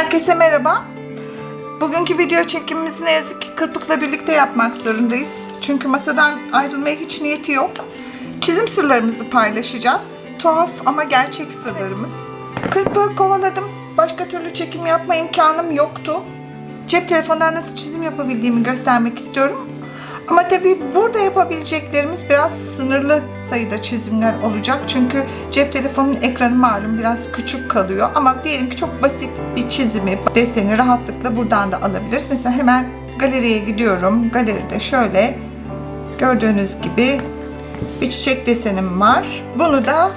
Herkese merhaba. Bugünkü video çekimimizi ne yazık ki Kırpık'la birlikte yapmak zorundayız. Çünkü masadan ayrılmaya hiç niyeti yok. Çizim sırlarımızı paylaşacağız. Tuhaf ama gerçek sırlarımız. Kırpık'ı kovaladım. Başka türlü çekim yapma imkanım yoktu. Cep telefonundan nasıl çizim yapabildiğimi göstermek istiyorum. Ama tabii burada yapabileceklerimiz biraz sınırlı sayıda çizimler olacak. Çünkü cep telefonunun ekranı malum biraz küçük kalıyor. Ama diyelim ki çok basit bir çizimi, deseni rahatlıkla buradan da alabiliriz. Mesela hemen galeriye gidiyorum. Galeride şöyle gördüğünüz gibi bir çiçek desenim var. Bunu da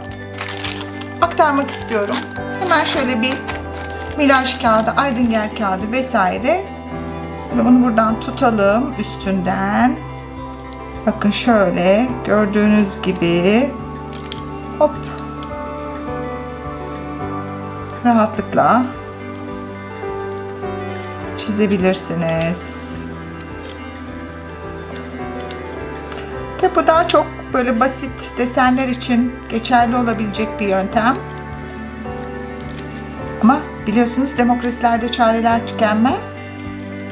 aktarmak istiyorum. Hemen şöyle bir milaj kağıdı, aydın kağıdı vesaire Böyle bunu buradan tutalım üstünden. Bakın şöyle gördüğünüz gibi hop rahatlıkla çizebilirsiniz. Bu daha çok böyle basit desenler için geçerli olabilecek bir yöntem. Ama biliyorsunuz demokrasilerde çareler tükenmez.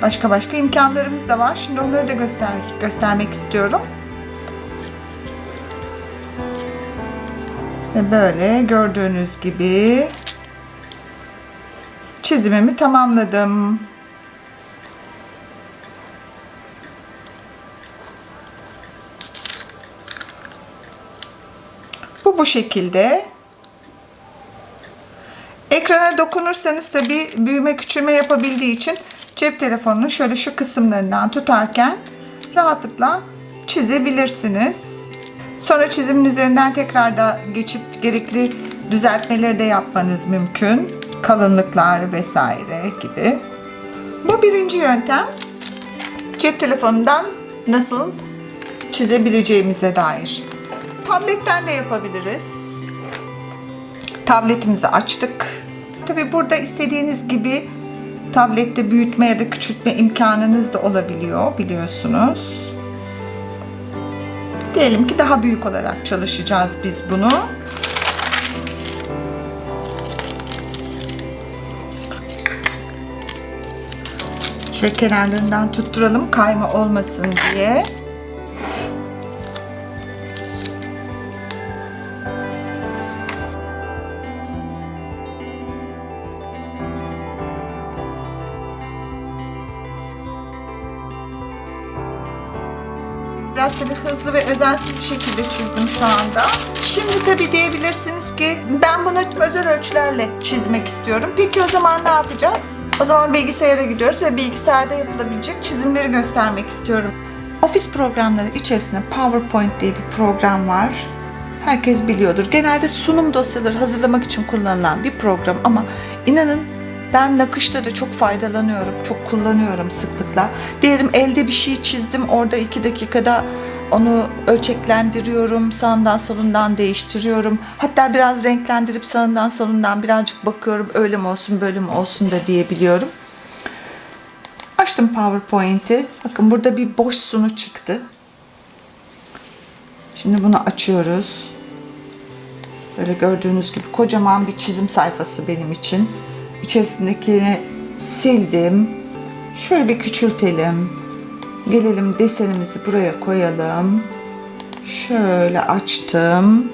Başka başka imkanlarımız da var. Şimdi onları da göster göstermek istiyorum. Ve böyle gördüğünüz gibi çizimimi tamamladım. Bu bu şekilde. Ekrana dokunursanız tabi büyüme küçülme yapabildiği için cep telefonunu şöyle şu kısımlarından tutarken rahatlıkla çizebilirsiniz. Sonra çizimin üzerinden tekrar da geçip gerekli düzeltmeleri de yapmanız mümkün. Kalınlıklar vesaire gibi. Bu birinci yöntem. Cep telefonundan nasıl çizebileceğimize dair. Tabletten de yapabiliriz. Tabletimizi açtık. Tabi burada istediğiniz gibi tablette büyütme ya da küçültme imkanınız da olabiliyor biliyorsunuz. Diyelim ki daha büyük olarak çalışacağız biz bunu. Şöyle kenarlarından tutturalım kayma olmasın diye. Biraz tabii hızlı ve özensiz bir şekilde çizdim şu anda. Şimdi tabii diyebilirsiniz ki ben bunu özel ölçülerle çizmek istiyorum. Peki o zaman ne yapacağız? O zaman bilgisayara gidiyoruz ve bilgisayarda yapılabilecek çizimleri göstermek istiyorum. Ofis programları içerisinde PowerPoint diye bir program var. Herkes biliyordur. Genelde sunum dosyaları hazırlamak için kullanılan bir program ama inanın ben nakışta da çok faydalanıyorum, çok kullanıyorum sıklıkla. Diyelim elde bir şey çizdim, orada iki dakikada onu ölçeklendiriyorum, sağından solundan değiştiriyorum. Hatta biraz renklendirip sağından solundan birazcık bakıyorum, öyle mi olsun, böyle mi olsun da diyebiliyorum. Açtım PowerPoint'i. Bakın burada bir boş sunu çıktı. Şimdi bunu açıyoruz. Böyle gördüğünüz gibi kocaman bir çizim sayfası benim için içerisindekini sildim. Şöyle bir küçültelim. Gelelim desenimizi buraya koyalım. Şöyle açtım.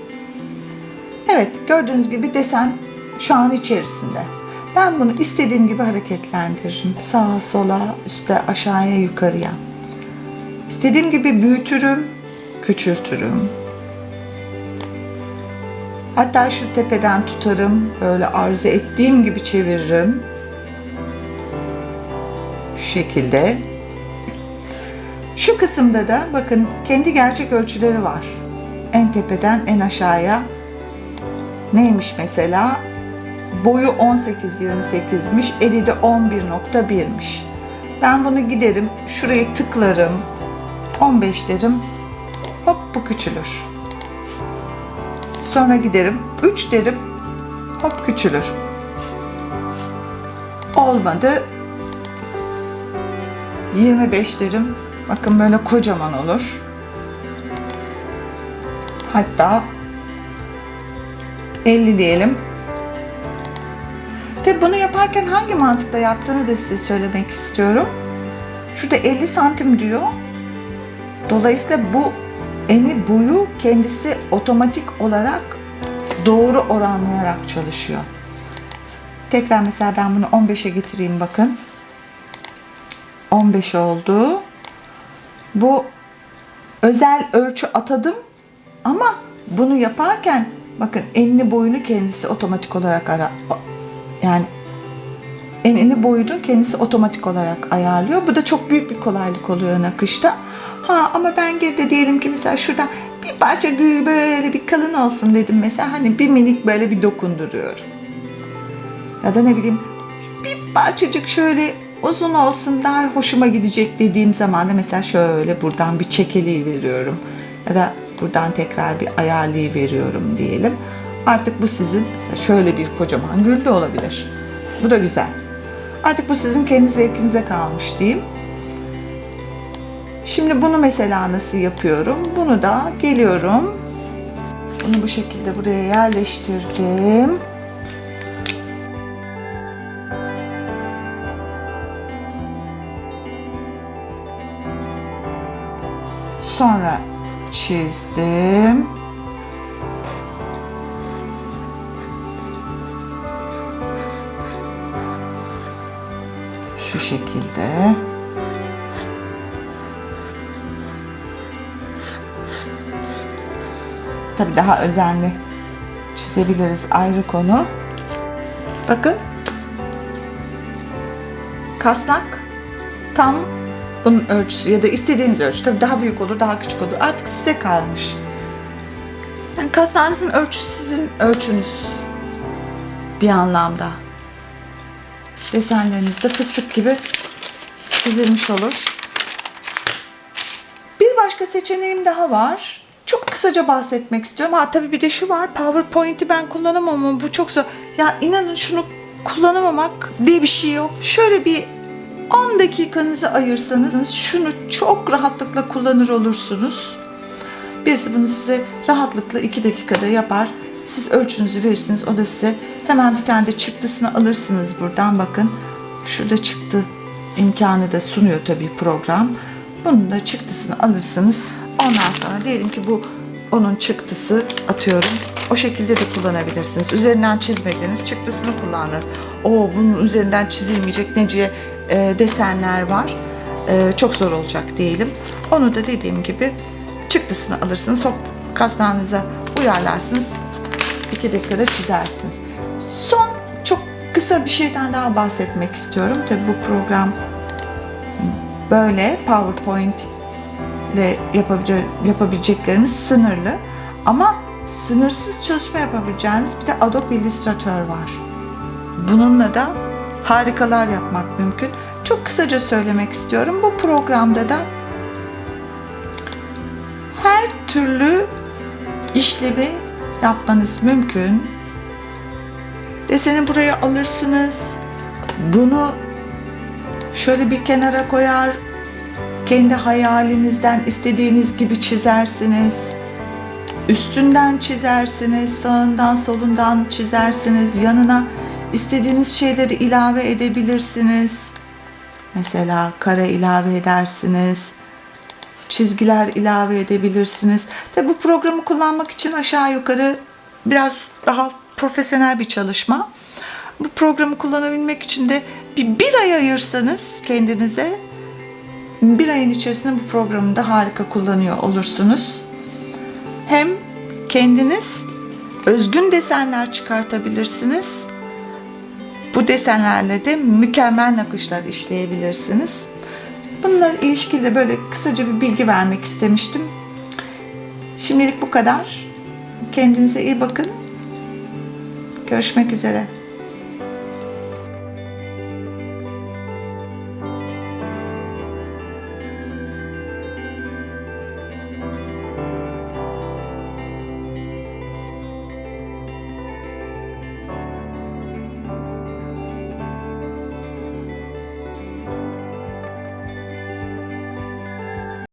Evet gördüğünüz gibi desen şu an içerisinde. Ben bunu istediğim gibi hareketlendiririm. Sağa sola, üste aşağıya yukarıya. İstediğim gibi büyütürüm, küçültürüm. Hatta şu tepeden tutarım, böyle arzu ettiğim gibi çeviririm. Şu şekilde. Şu kısımda da bakın kendi gerçek ölçüleri var. En tepeden en aşağıya neymiş mesela? Boyu 18-28'miş, eni de 11.1'miş. Ben bunu giderim, şuraya tıklarım, 15 derim, hop bu küçülür. Sonra giderim. 3 derim. Hop küçülür. Olmadı. 25 derim. Bakın böyle kocaman olur. Hatta 50 diyelim. Tabi bunu yaparken hangi mantıkla yaptığını da size söylemek istiyorum. Şurada 50 santim diyor. Dolayısıyla bu eni boyu kendisi otomatik olarak doğru oranlayarak çalışıyor. Tekrar mesela ben bunu 15'e getireyim bakın. 15 oldu. Bu özel ölçü atadım ama bunu yaparken bakın enini boyunu kendisi otomatik olarak ara yani enini boyunu kendisi otomatik olarak ayarlıyor. Bu da çok büyük bir kolaylık oluyor nakışta. Ha ama ben gene de diyelim ki mesela şurada bir parça gül böyle bir kalın olsun dedim mesela hani bir minik böyle bir dokunduruyorum. Ya da ne bileyim bir parçacık şöyle uzun olsun daha hoşuma gidecek dediğim zaman da mesela şöyle buradan bir çekeliği veriyorum. Ya da buradan tekrar bir ayarlayı veriyorum diyelim. Artık bu sizin mesela şöyle bir kocaman gül de olabilir. Bu da güzel. Artık bu sizin kendi zevkinize kalmış diyeyim. Şimdi bunu mesela nasıl yapıyorum? Bunu da geliyorum. Bunu bu şekilde buraya yerleştirdim. Sonra çizdim. Şu şekilde. Tabii daha özenli çizebiliriz ayrı konu. Bakın. Kasnak tam bunun ölçüsü ya da istediğiniz ölçü. Tabii daha büyük olur, daha küçük olur. Artık size kalmış. Yani kasnağınızın ölçüsü sizin ölçünüz. Bir anlamda. Desenleriniz de fıstık gibi çizilmiş olur. Bir başka seçeneğim daha var. Çok kısaca bahsetmek istiyorum. Ha tabii bir de şu var. PowerPoint'i ben kullanamam ama bu çok zor. Ya inanın şunu kullanamamak diye bir şey yok. Şöyle bir 10 dakikanızı ayırsanız şunu çok rahatlıkla kullanır olursunuz. Birisi bunu size rahatlıkla 2 dakikada yapar. Siz ölçünüzü verirsiniz. O da size hemen bir tane de çıktısını alırsınız buradan. Bakın şurada çıktı imkanı da sunuyor tabii program. Bunun da çıktısını alırsınız. Ondan sonra diyelim ki bu onun çıktısı atıyorum. O şekilde de kullanabilirsiniz. Üzerinden çizmediğiniz çıktısını kullandınız. O bunun üzerinden çizilmeyecek nece e, desenler var. E, çok zor olacak diyelim. Onu da dediğim gibi çıktısını alırsınız. Hop kasnağınıza uyarlarsınız. İki dakikada çizersiniz. Son çok kısa bir şeyden daha bahsetmek istiyorum. Tabi bu program böyle PowerPoint yapabilecek, yapabileceklerimiz sınırlı. Ama sınırsız çalışma yapabileceğiniz bir de Adobe Illustrator var. Bununla da harikalar yapmak mümkün. Çok kısaca söylemek istiyorum. Bu programda da her türlü işlemi yapmanız mümkün. Deseni buraya alırsınız. Bunu şöyle bir kenara koyar. Kendi hayalinizden istediğiniz gibi çizersiniz. Üstünden çizersiniz, sağından solundan çizersiniz. Yanına istediğiniz şeyleri ilave edebilirsiniz. Mesela kare ilave edersiniz. Çizgiler ilave edebilirsiniz. Tabi bu programı kullanmak için aşağı yukarı biraz daha profesyonel bir çalışma. Bu programı kullanabilmek için de bir, bir ay ayırsanız kendinize bir ayın içerisinde bu programı da harika kullanıyor olursunuz. Hem kendiniz özgün desenler çıkartabilirsiniz. Bu desenlerle de mükemmel nakışlar işleyebilirsiniz. Bununla ilişkili de böyle kısaca bir bilgi vermek istemiştim. Şimdilik bu kadar. Kendinize iyi bakın. Görüşmek üzere.